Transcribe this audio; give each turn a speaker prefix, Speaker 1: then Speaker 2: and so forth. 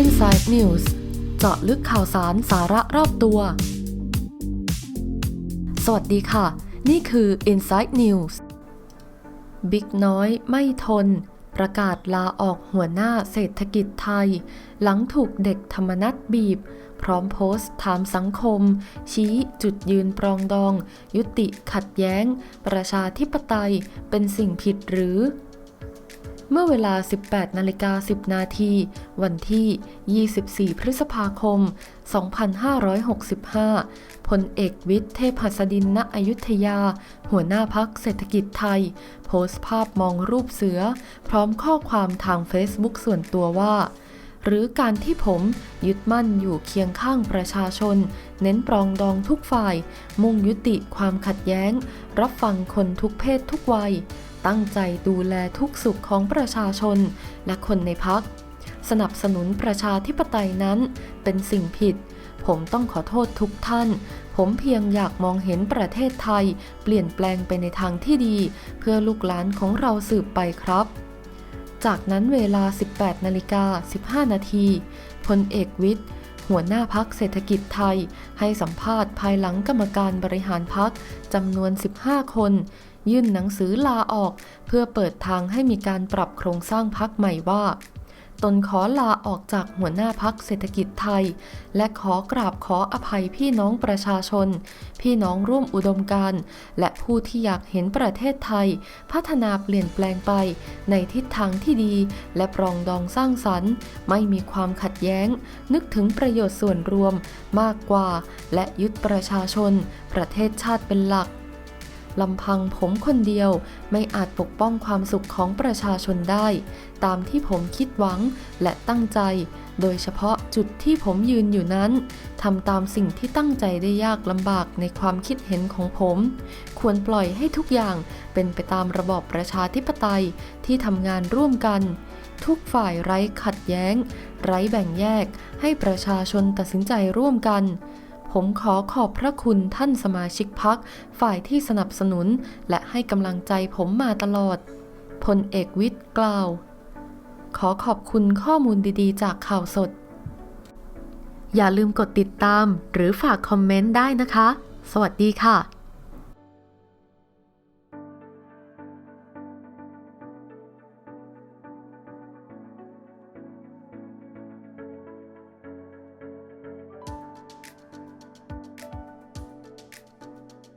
Speaker 1: Inside News เจาะลึกข่าวสารสาระรอบตัว สวัสดีค่ะ นี่คือ Inside News บิ๊กน้อยไม่ทน ประกาศลาออกหัวหน้าเศรษฐกิจไทย หลังถูกเด็กธรรมนัตบีบ พร้อมโพสต์ถามสังคม ชี้จุดยืนปรองดอง ยุติขัดแย้ง ประชาธิปไตยเป็นสิ่งผิดหรือ เมื่อเวลา 18 นาฬิกา 10 นาที วันที่ 24 พฤษภาคม 2565 พลเอกวิทย์เทพหัสดินณอยุธยา หัวหน้าพักเศรษฐกิจไทย โพสต์ภาพมองรูปเสือ พร้อมข้อความทางเฟซบุ๊กส่วนตัวว่า หรือการที่ผมยึดมั่นอยู่เคียงข้างประชาชน เน้นปรองดองทุกฝ่าย มุ่งยุติความขัดแย้ง รับฟังคนทุกเพศทุกวัย ตั้งใจดูแลทุกสุขของประชาชนและคนในพัก สนับสนุนประชาธิปไตยนั้นเป็นสิ่งผิด ผมต้องขอโทษทุกท่าน ผมเพียงอยากมองเห็นประเทศไทย เปลี่ยนแปลงไปในทางที่ดี เพื่อลูกหลานของเราสืบไปครับจากนั้นเวลา 18 นาฬิกา 15 นาที พลเอกวิทย์ หัวหน้าพักเศรษฐกิจไทย ให้สัมภาษณ์ภายหลังกรรมการบริหารพักจำนวน 15 คน ยื่นหนังสือลาออก เพื่อเปิดทางให้มีการปรับโครงสร้างพักใหม่ว่า ตนขอลาออกจากหัวหน้าพักเศรษฐกิจไทย และขอกราบขออภัยพี่น้องประชาชน พี่น้องร่วมอุดมการณ์และผู้ที่อยากเห็นประเทศไทย พัฒนาเปลี่ยนแปลงไป ในทิศทางที่ดี และปรองดองสร้างสรรค์ ไม่มีความขัดแย้ง นึกถึงประโยชน์ส่วนรวมมากกว่า และยึดประชาชน ประเทศชาติเป็นหลัก ลำพังผมคนเดียวไม่อาจปกป้องความสุขของประชาชนได้ ตามที่ผมคิดหวังและตั้งใจ โดยเฉพาะจุดที่ผมยืนอยู่นั้นทำตามสิ่งที่ตั้งใจได้ยากลำบากในความคิดเห็นของผม ควรปล่อยให้ทุกอย่างเป็นไปตามระบอบประชาธิปไตยที่ทำงานร่วมกันทุกฝ่ายไร้ขัดแย้ง ไร้แบ่งแยก ให้ประชาชนตัดสินใจร่วมกัน ผมขอขอบพระคุณท่านสมาชิกพักฝ่ายที่สนับสนุน และให้กำลังใจผมมาตลอด พลเอกวิทย์กล่าว ขอขอบคุณข้อมูลดีๆ จากข่าวสด อย่าลืมกดติดตามหรือฝากคอมเมนต์ได้นะคะ สวัสดีค่ะ